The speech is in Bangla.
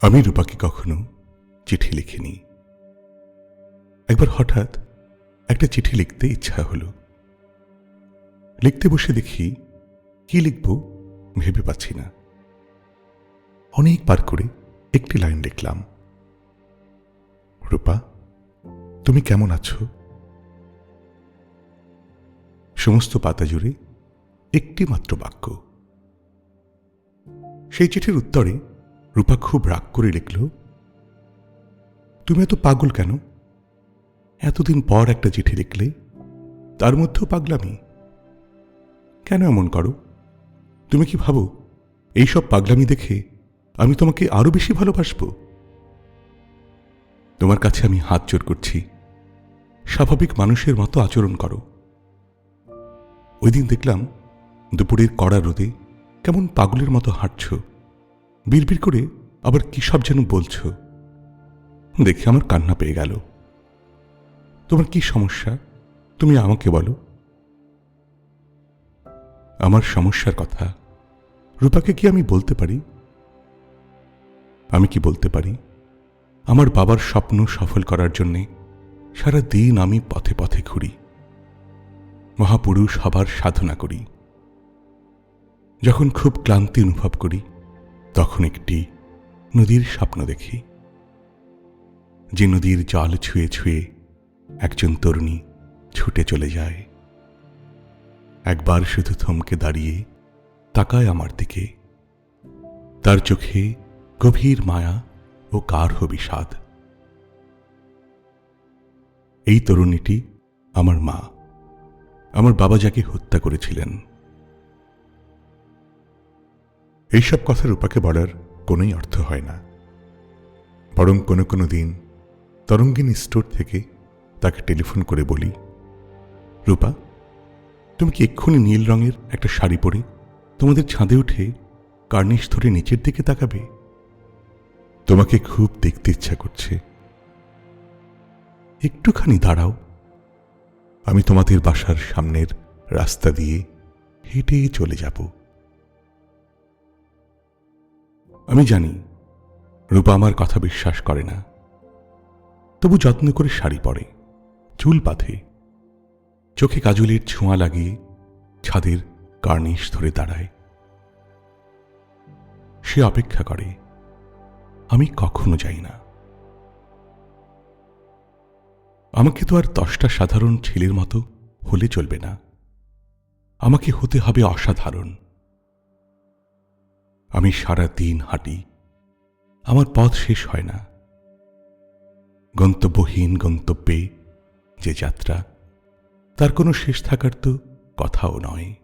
আমি রূপাকে কখনো চিঠি লিখিনি। একবার হঠাৎ একটা চিঠি লিখতে ইচ্ছা হলো। লিখতে বসে দেখি, কি লিখব ভেবে পাচ্ছি না। অনেক পার করে একটি লাইন লিখলাম। রূপা, তুমি কেমন আছো? সমস্ত পাতা জুড়ে একটি মাত্র বাক্য। সেই চিঠির উত্তরে রূপা খুব রাগ করে লিখল, তুমি এত পাগল কেন? এতদিন পর একটা চিঠি লিখলে, তার মধ্যেও পাগলামি। কেন এমন করো? তুমি কি ভাবো, এইসব পাগলামি দেখে আমি তোমাকে আরও বেশি ভালোবাসব? তোমার কাছে আমি হাত জোর করছি। স্বাভাবিক মানুষের মতো আচরণ করো। ওই দিন দেখলাম দুপুরের কড়া রোদে কেমন পাগলের মতো হাঁটছ। বিড়বিড় করে আবার কি সব যেন বলছ? দেখে আমার কান্না পেয়ে গেল। তোমার কি সমস্যা? তুমি আমাকে বলো। আমার সমস্যার কথা রূপাকে কি আমি বলতে পারি? আমি কি বলতে পারি? আমার বাবার স্বপ্ন সফল করার জন্যে সারা দিন আমি পথে পথে ঘুরি। মহাপুরুষ হবার সাধনা করি। যখন খুব ক্লান্তি অনুভব করি তখন একটি নদীর স্বপ্ন দেখি। যে নদীর জল ছুঁয়ে ছুঁয়ে একজন তরুণী ছুটে চলে যায়। একবার শুধু থমকে দাঁড়িয়ে তাকায় আমার দিকে। তার চোখে গভীর মায়া ও কার্হ বিষাদ। এই তরুণীটি আমার মা। আমার বাবা যাকে হত্যা করেছিলেন এইসব কথা রূপাকে বলার কোনোই অর্থ হয় না। বরং কোনো কোনো দিন তরঙ্গিনী স্টোর থেকে তাকে টেলিফোন করে বলি, রূপা, তুমি কি এক্ষুনি নীল রঙের একটা শাড়ি পরে তোমাদের ছাদে উঠে কার্নিশ ধরে নিচের দিকে তাকাবে? তোমাকে খুব দেখতে ইচ্ছা করছে। একটুখানি দাঁড়াও। আমি তোমাদের বাসার সামনের রাস্তা দিয়ে হেঁটে চলে যাব। আমি জানি, রূপা আমার কথা বিশ্বাস করে না। তবু যত্ন করে শাড়ি পরে, চুল পাথে চোখে কাজলের ছোঁয়া লাগিয়ে ছাদের কার্নিশ ধরে দাঁড়ায়। সে অপেক্ষা করে, আমি কখনো যাই না। আমাকে তো আর দশটা সাধারণ ছেলের মতো হলে চলবে না। আমাকে হতে হবে অসাধারণ। আমি সারা দিন হাঁটি। আমার পথ শেষ হয় না। গন্তব্যহীন গন্তব্যে যে যাত্রা, তার কোনো শেষ থাকার তো কথাও নয়।